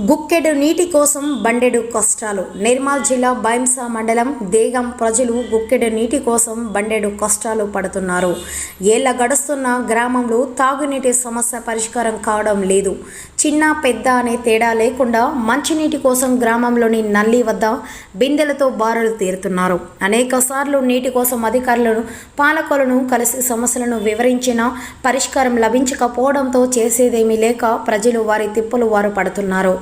గుక్కెడు నీటి కోసం బండెడు కష్టాలు. నిర్మల్ జిల్లా బైంసా మండలం దేగం ప్రజలు గుక్కెడు నీటి కోసం బండెడు కష్టాలు పడుతున్నారు. ఏళ్ళ గడుస్తున్న గ్రామంలో తాగునీటి సమస్య పరిష్కారం కావడం లేదు. చిన్న పెద్ద అనే తేడా లేకుండా మంచినీటి కోసం గ్రామంలోని నల్లి వద్ద బిందెలతో బారులు తీరుతున్నారు. అనేక సార్లు నీటి కోసం అధికారులను పాలకులను కలిసి సమస్యలను వివరించినా పరిష్కారం లభించకపోవడంతో చేసేదేమీ లేక ప్రజలు వారి తిప్పలు వారు పడుతున్నారు.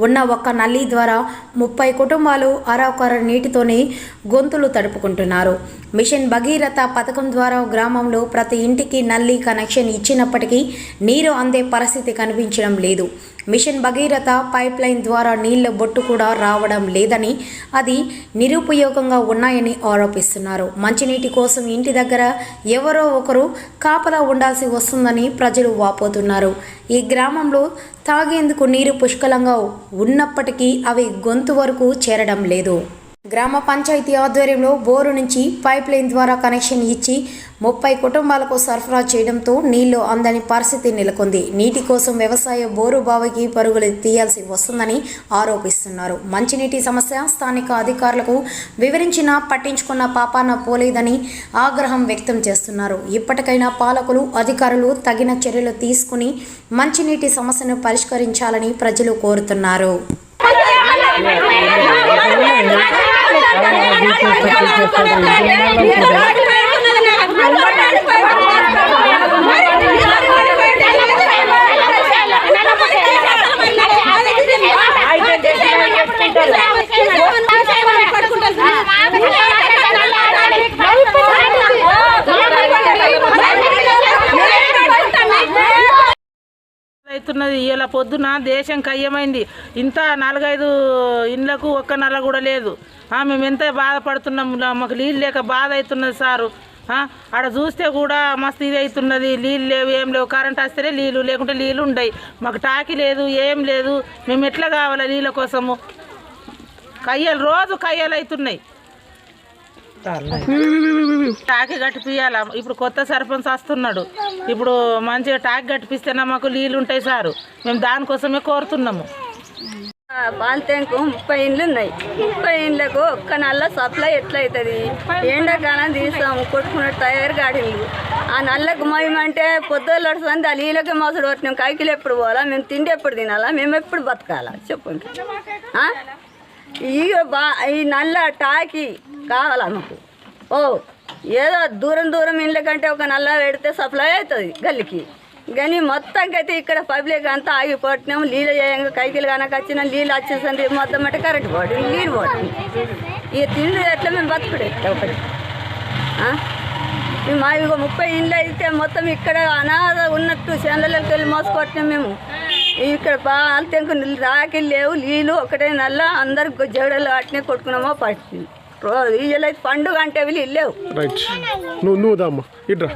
ఉన్న ఒక్క నల్లి ద్వారా ముప్పై కుటుంబాలు అరకొర నీటితోనే గొంతులు తడుపుకుంటున్నారు. మిషన్ భగీరథ పథకం ద్వారా గ్రామంలో ప్రతి ఇంటికి నల్లి కనెక్షన్ ఇచ్చినప్పటికీ నీరు అందే పరిస్థితి కనిపించడం లేదు. మిషన్ భగీరథ పైప్ లైన్ ద్వారా నీళ్ళ బొట్టు కూడా రావడం లేదని అది నిరుపయోగంగా ఉన్నాయని ఆరోపిస్తున్నారు. మంచినీటి కోసం ఇంటి దగ్గర ఎవరో ఒకరు కాపలా ఉండాల్సి వస్తుందని ప్రజలు వాపోతున్నారు. ఈ గ్రామంలో తాగేందుకు నీరు పుష్కలంగా ఉన్నప్పటికీ అవి గొంతు వరకు చేరడం లేదు. గ్రామ పంచాయతీ ఆధ్వర్యంలో బోరు నుంచి పైప్ లైన్ ద్వారా కనెక్షన్ ఇచ్చి ముప్పై కుటుంబాలకు సరఫరా చేయడంతో నీళ్ళు అందని పరిస్థితి నెలకొంది నీటి కోసం వ్యవసాయ బోరు బావికి పరుగులు తీయాల్సి వస్తుందని ఆరోపిస్తున్నారు మంచినీటి సమస్య స్థానిక అధికారులకు వివరించినా పట్టించుకున్న పాపాన పోలేదని ఆగ్రహం వ్యక్తం చేస్తున్నారు ఇప్పటికైనా పాలకులు అధికారులు తగిన చర్యలు తీసుకుని మంచినీటి సమస్యను పరిష్కరించాలని ప్రజలు కోరుతున్నారు పెట్టుకున్నాను ఉన్నది ఇలా పొద్దున దేశం కయ్యమైంది ఇంత నాలుగైదు ఇండ్లకు ఒక్క నల్ల కూడా లేదు. మేము ఎంత బాధపడుతున్నాం మాకు నీళ్ళు లేక బాధ అవుతున్నది సారు. అక్కడ ఆడ చూస్తే కూడా మస్తు ఇది అవుతున్నది నీళ్ళు లేవు ఏం లేవు. కరెంట్ వస్తేనే నీళ్ళు లేకుంటే నీళ్ళు ఉండయి. మాకు టాకీ లేదు ఏం లేదు. మేము ఎట్లా కావాలి నీళ్ళ కోసము? కయ్యలు రోజు కయ్యలు అవుతున్నాయి టాకీ కట్టిపియాల ఇప్పుడు కొత్త సర్పంచ్ వస్తున్నాడు. ఇప్పుడు మంచిగా టాకీ కట్టిపిస్తేనే మాకు నీళ్ళు ఉంటాయి సారు. మేము దానికోసమే కోరుతున్నాము. బాల్తెంకు ముప్పై ఇండ్లు ఉన్నాయి. ముప్పై ఇండ్లకు ఒక్క నల్ల సప్లై ఎట్లయితుంది? ఎండాకాలం తీస్తాం కొట్టుకున్న టైర్ గాడీలు ఆ నల్లకు మేమంటే పొద్దులు వస్తుంది ఆ నీళ్ళకి మోసడు. పట్టినాం కైకిలు ఎప్పుడు పోవాలా? మేము తిండి ఎప్పుడు తినాలా? మేము ఎప్పుడు బతకాలా? చెప్పండి. ఇక ఈ బా ఈ నల్ల టాకీ కావాలి మాకు? ఓ ఏదో దూరం దూరం ఇండ్ల కంటే ఒక నల్ల పెడితే సప్లై అవుతుంది గల్లికి. కానీ మొత్తంకైతే ఇక్కడ పబ్లిక్ అంతా ఆగిపోతున్నాము. నీళ్ళు చేయంగా కైకిలు కనుక వచ్చిన నీళ్ళు వచ్చేసింది. మొత్తం అంటే కరెంట్ పోటీ నీళ్ళు పోటీ ఇక తిండి ఎట్లా మేము బతుకుడే ఒకటి మా ఇక ముప్పై ఇండ్లు అయితే మొత్తం ఇక్కడ అనాథ ఉన్నట్టు చేనులకి వెళ్ళి మోసుకొట్టినాం మేము. ఇక్కడ బాగా తెంకు నీళ్ళు రాకి లేవు నీళ్ళు ఒకటే నల్ల అందరు జగడలు అట్నే కొట్టుకున్నామో పడుతుంది రోజు వీళ్ళైతే పండుగ అంటే వీళ్ళు లేవు రైట్. నువ్వు నువ్వు దామ్మా ఇట్రా